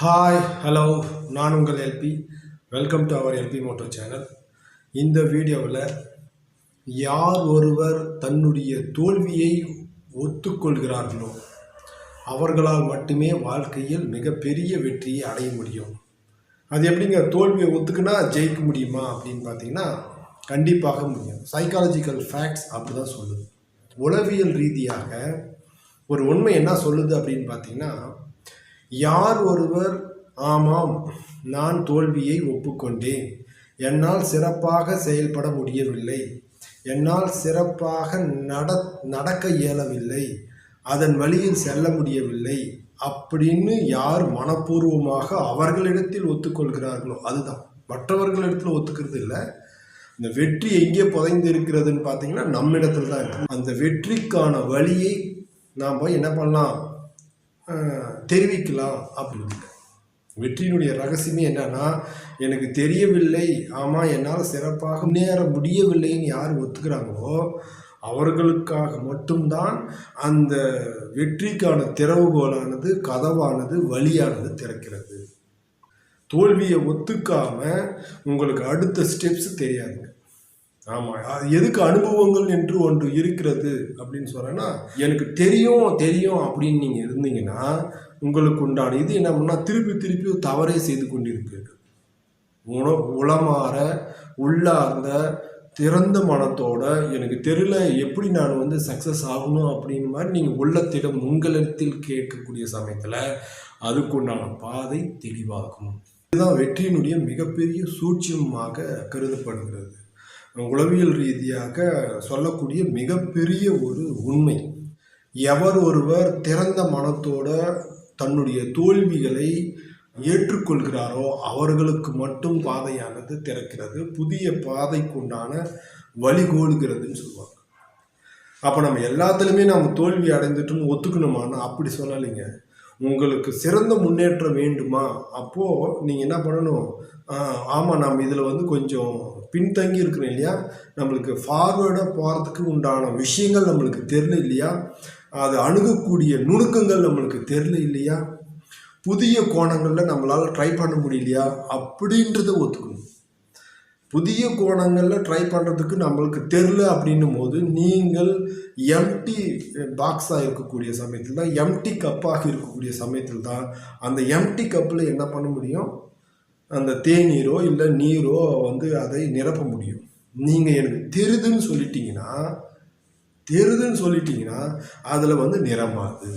Hi hello நான் உங்கள் LP welcome to our LP moto channel இந்த வீடியோவில் யார் ஒருவர் தன்னுடைய தோல்வியை ஒத்துக்கொள்கிறார்களோ அவர்களால் மட்டுமே வாழ்க்கையில் மிகப்பெரிய வெற்றியை அடைய முடியும். அது எப்படிங்க? தோல்வியை ஒத்துக்குனா ஜெயிக்க முடியுமா அப்படின்னு பார்த்தீங்கன்னா கண்டிப்பாக முடியும். சைக்காலஜிக்கல் ஃபேக்ட்ஸ் அப்படி தான் சொல்லுது. உளவியல் ரீதியாக ஒரு உண்மை என்ன சொல்லுது அப்படின்னு பார்த்தீங்கன்னா யார் ஒருவர் ஆமாம் நான் தோல்வியை ஒப்புக்கொண்டேன். என்னால் சிறப்பாக செயல்பட முடியவில்லை. என்னால் சிறப்பாக நட நடக்க இயலவில்லை. அதன் வழியில் செல்ல முடியவில்லை. அப்படின்னு யார் மனப்பூர்வமாக அவர்களிடத்தில் ஒத்துக்கொள்கிறார்களோ அதுதான். மற்றவர்களிடத்தில் ஒத்துக்கிறது இல்லை. இந்த வெற்றி எங்கே புதைந்து இருக்கிறதுன்னு பார்த்தீங்கன்னா நம்மிடத்தில் தான் இருக்கு. அந்த வெற்றிக்கான வழியை நாம் போய் என்ன பண்ணலாம்? தெரிவிக்கலாம் அப்படின்னு. வெற்றியினுடைய ரகசியமே என்னன்னா எனக்கு தெரியவில்லை ஆமாம் என்னால் சிறப்பாக முன்னேற முடியவில்லைன்னு யார் ஒத்துக்கிறாங்களோ அவர்களுக்காக மட்டும்தான் அந்த வெற்றிக்கான திறவுகோலானது கதவானது வழியானது திறக்கிறது. தோல்வியை ஒத்துக்காம உங்களுக்கு அடுத்த ஸ்டெப்ஸ் தெரியாதுங்க. ஆமாம் அது எதுக்கு அனுபவங்கள் என்று ஒன்று இருக்கிறது அப்படின்னு சொல்கிறேன்னா எனக்கு தெரியும் தெரியும் அப்படின்னு நீங்கள் இருந்தீங்கன்னா உங்களுக்கு உண்டான இது என்ன பண்ணால் திருப்பி திருப்பி தவறே செய்து கொண்டிருப்பீர்கள் உண உளமாற உள்ளார்ந்த திறந்த மனத்தோட எனக்கு தெரியல எப்படி நான் வந்து சக்ஸஸ் ஆகணும் அப்படின்னு மாதிரி நீங்கள் உள்ளத்திடம் உங்களிடத்தில் கேட்கக்கூடிய சமயத்தில் அதுக்குண்டான பாதை தெளிவாகும். இதுதான் வெற்றியினுடைய மிகப்பெரிய சூட்சியமாக கருதப்படுகிறது. உளவியல் ரீதியாக சொல்லக்கூடிய மிகப்பெரிய ஒரு உண்மை. எவர் ஒருவர் திறந்த மனத்தோட தன்னுடைய தோல்விகளை ஏற்றுக்கொள்கிறாரோ அவர்களுக்கு மட்டும் பாதையானது திறக்கிறது. புதிய பாதைக்குண்டான வழிகோடுகிறதுன்னு சொல்லுவாங்க. அப்போ நம்ம எல்லாத்துலேயுமே நம்ம தோல்வி அடைந்துட்டோம்னு ஒத்துக்கணுமான்னு அப்படி சொல்லலைங்க. உங்களுக்கு சிறந்த முன்னேற்றம் வேண்டுமா? அப்போது நீங்கள் என்ன பண்ணணும்? ஆமாம் நம்ம இதில் வந்து கொஞ்சம் பின்தங்கி இருக்கிறோம் இல்லையா? நம்மளுக்கு ஃபார்வேர்டாக போகிறதுக்கு உண்டான விஷயங்கள் நம்மளுக்கு தெரியல இல்லையா? அது அணுகக்கூடிய நுணுக்கங்கள் நம்மளுக்கு தெரியல இல்லையா? புதிய கோணங்களில் நம்மளால் ட்ரை பண்ண முடியலையா? அப்படின்றத ஒத்துக்கணும். புதிய கோணங்களில் ட்ரை பண்ணுறதுக்கு நம்மளுக்கு தெரில அப்படின்னும் போது நீங்கள் எம்டி பாக்ஸாக இருக்கக்கூடிய சமயத்தில் தான் எம்டி கப்பாக இருக்கக்கூடிய சமயத்தில் தான் அந்த எம்டி கப்பில் என்ன பண்ண முடியும்? அந்த தேநீரோ இல்லை நீரோ வந்து அதை நிரப்ப முடியும். நீங்கள் எனக்கு தெரிதுன்னு சொல்லிட்டீங்கன்னா தெரிதுன்னு சொல்லிட்டீங்கன்னா அதில் வந்து நிரம்பாது.